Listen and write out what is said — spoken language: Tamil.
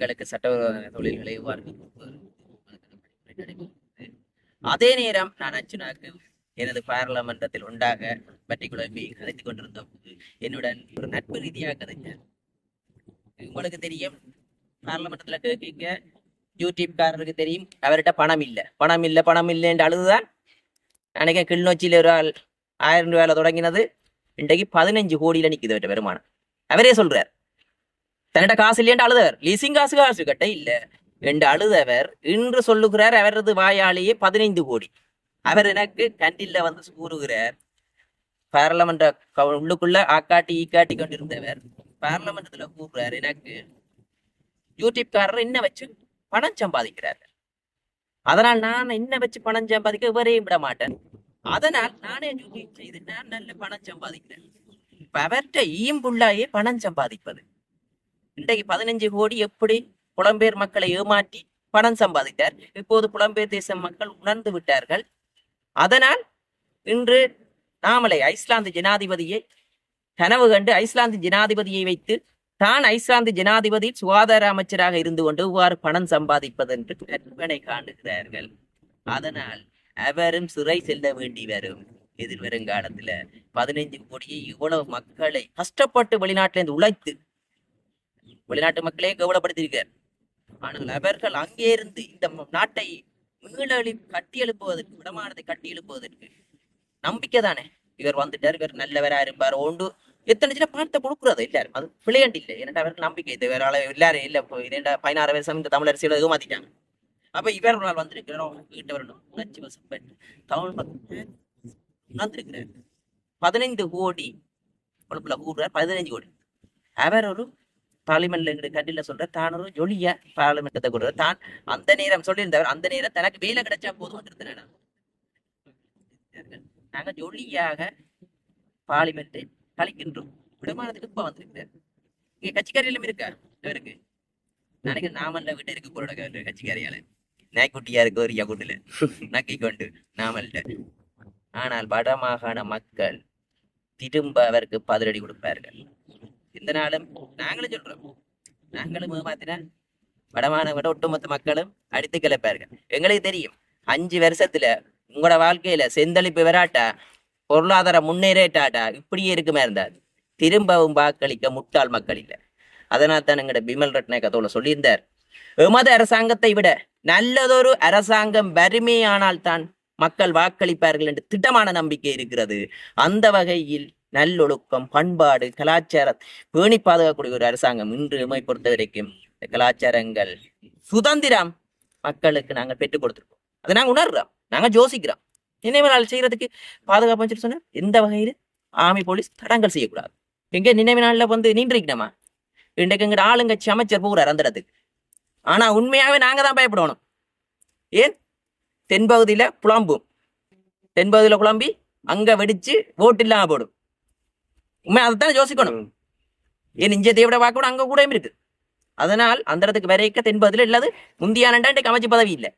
எங்களுக்கு சட்டவிரோத தொழில்களை எவ்வாறு அதே நேரம் நான் அச்சுனாக்கு எனது பாராளுமன்றத்தில் உண்டாக பற்றி குழம்பி கதைத்துக் கொண்டிருந்த போது என்னுடன் ஒரு நட்பு ரீதியாக கதைஞர் உங்களுக்கு தெரியும் பார்லமெண்டத்துல கேட்க யூடியூப்காரருக்கு தெரியும் அவர்கிட்ட பணம் இல்லை. பணம் இல்லை பணம் இல்லைன்ற அழுதுதான். அன்னைக்கு கிளிநொச்சியில் ஒரு ஆள் ஆயிரம் ரூபாயில தொடங்கினது. இன்றைக்கு பதினஞ்சு கோடியில நிக்குது அவர்கிட்ட வருமானம். அவரே சொல்றார் தன்னிட்ட காசு இல்லையென்று அழுதவர். லீசிங் காசு காசு கட்ட இல்ல. என்று அழுதவர். இன்று சொல்லுகிறார் அவரது வாயாலேயே பதினைந்து கோடி. அவர் எனக்கு கண்டில்ல வந்து கூறுகிறார். பார்லமெண்ட் உள்ளுக்குள்ள ஆக்காட்டி ஈக்காட்டி கொண்டிருந்தவர். பார்லமெண்டத்துல கூறுறார் எனக்கு யூடியூப்காரர் என்ன வச்சு பணம் சம்பாதிக்கிறார் அதனால் நான் என்ன வச்சு பணம் சம்பாதிக்க இவரையும் விட மாட்டேன். அதனால் நானே யூடியூப் செய்து நான் நல்ல பணம் சம்பாதிக்கிறேன். இப்ப அவர்கிட்ட ஈம்புள்ளாயே பணம் சம்பாதிப்பது. இன்றைக்கு பதினஞ்சு கோடி எப்படி புலம்பெயர் மக்களை ஏமாற்றி பணம் சம்பாதித்தார். இப்போது புலம்பெயர் தேச மக்கள் உணர்ந்து விட்டார்கள். அதனால் இன்று நாமலை ஐஸ்லாந்து ஜனாதிபதியை கனவு கண்டு ஐஸ்லாந்து ஜனாதிபதியை வைத்து தான் ஐஸ்லாந்து ஜனாதிபதி சுகாதார அமைச்சராக இருந்து கொண்டு இவ்வாறு பணம் சம்பாதிப்பது என்று கற்பனை காணுகிறார்கள். அதனால் அவரும் சிறை செல்ல வேண்டி வரும். எதிர்வருங்காலத்துல பதினைஞ்சு கோடியை இவ்வளவு மக்களை கஷ்டப்பட்டு வெளிநாட்டிலிருந்து உழைத்து வெளிநாட்டு மக்களே கவலைப்படுத்தியிருக்கார் ஆனால் அவர்கள் அங்கே இருந்து இந்த நாட்டை மீளெழி கட்டி எழுப்புவதற்கு விடமானதை கட்டி எழுப்புவதற்கு நம்பிக்கை தானே? இவர் வந்துட்டார் இவர் நல்லவரா இருப்பார் ஒன்று எத்தனை சின்ன பணத்தை கொடுக்குறது எல்லாரும். அது பிள்ளையாண்டு இல்லை. ஏன்னா அவருக்கு நம்பிக்கை இது வேற எல்லாரும் இல்ல. இப்போ இரண்டா பதினாறு வருஷம் இந்த தமிழ் அரசியல் ஏமாத்திட்டாங்க அப்ப இவர் ஒரு நாள் வந்திருக்கிறோம் கிட்ட வரணும். உணர்ச்சி வசப்பட்டு தமிழ் மக்கள் உணர்ந்திருக்கிறார் பதினைந்து கோடி உழைப்புல கூடுறார். பதினைஞ்சு கோடி. அவர் ஒரு பார்லிமெண்ட்ல எங்க கண்டில சொல்ற தானொரு ஜொலிய ஜொலியா பார்லிமெண்டத்தை கொடுற தான் அந்த நேரம் சொல்லியிருந்தவர் அந்த நேரம் தனக்கு வேலை கிடைச்சா போதும் இருந்தேன் நாங்க ஜொலியாக பார்லிமெண்ட்டை கழிக்கின்றோம். விடமானதுக்கு இப்ப வந்திருக்கிறார். இங்க கட்சிக்காரியிலும் இருக்கா இவருக்கு. நாளைக்கு நாமல்ல விட்டு இருக்கு போறோட கட்சிக்காரியால. நாய்க்குட்டியா இருக்கு ஒரு யகுட்டுல. நக்கி கொண்டு நாமல்ல ஆனால் வடமாகாண மக்கள் திரும்ப அவருக்கு பதிலடி கொடுப்பார்கள். இந்த நாளும் நாங்களும் சொல்றோம். நாங்களும் பார்த்தீங்கன்னா வடமான விட ஒட்டுமொத்த மக்களும் அடித்து கிளப்பார்கள். எங்களுக்கு தெரியும் அஞ்சு வருஷத்துல உங்களோட வாழ்க்கையில செந்தளிப்பு வராட்டா பொருளாதார முன்னேறேட்டாட்டா இப்படியே இருக்குமே இருந்தாது திரும்பவும் வாக்களிக்க முட்டாள் மக்கள் இல்லை. அதனால் தான் எங்கட பிமல் ரட்நாயக்க சொல்லியிருந்தார். எமது அரசாங்கத்தை விட நல்லதொரு அரசாங்கம் வறுமையானால் தான் மக்கள் வாக்களிப்பார்கள் என்று திட்டமான நம்பிக்கை இருக்கிறது. அந்த வகையில் நல்லொழுக்கம் பண்பாடு கலாச்சாரம். பேணி பாதுகாக்கக்கூடிய ஒரு அரசாங்கம் இன்று எம்மை பொறுத்த வரைக்கும் இந்த கலாச்சாரங்கள். சுதந்திரம் மக்களுக்கு நாங்கள் பெற்றுக் கொடுத்துருக்கோம். அதை நாங்கள் உணர்றோம். நாங்கள் யோசிக்கிறோம். நினைவினால் நாள் செய்யறதுக்கு பாதுகாப்பு அமைச்சர் எந்த வகையில் ஆர்மி போலீஸ் தடங்கள் செய்யக்கூடாது. எங்க நினைவு நாளில் வந்து நின்றுக்கணுமா இன்றைக்கு எங்கட ஆளுங்கட்சி அமைச்சர் போகிறார் அந்த இடத்துக்கு ஆனா உண்மையாவே நாங்க தான் பயப்படணும். ஏன்? தென்பகுதியில புலம்பும். தென்பகுதியில குழம்பி அங்க வெடிச்சு ஓட்டு இல்லாம போடும். உண்மை அதைத்தான் யோசிக்கணும். ஏன் இஞ்சத்தை விட பார்க்க கூட அங்க கூட இருக்கு அதனால் அந்த இடத்துக்கு வரைக்க தென்பகுதியில இல்லாது முந்தியானண்டா இன்றைக்கு அமைச்சு பதவி இல்லை.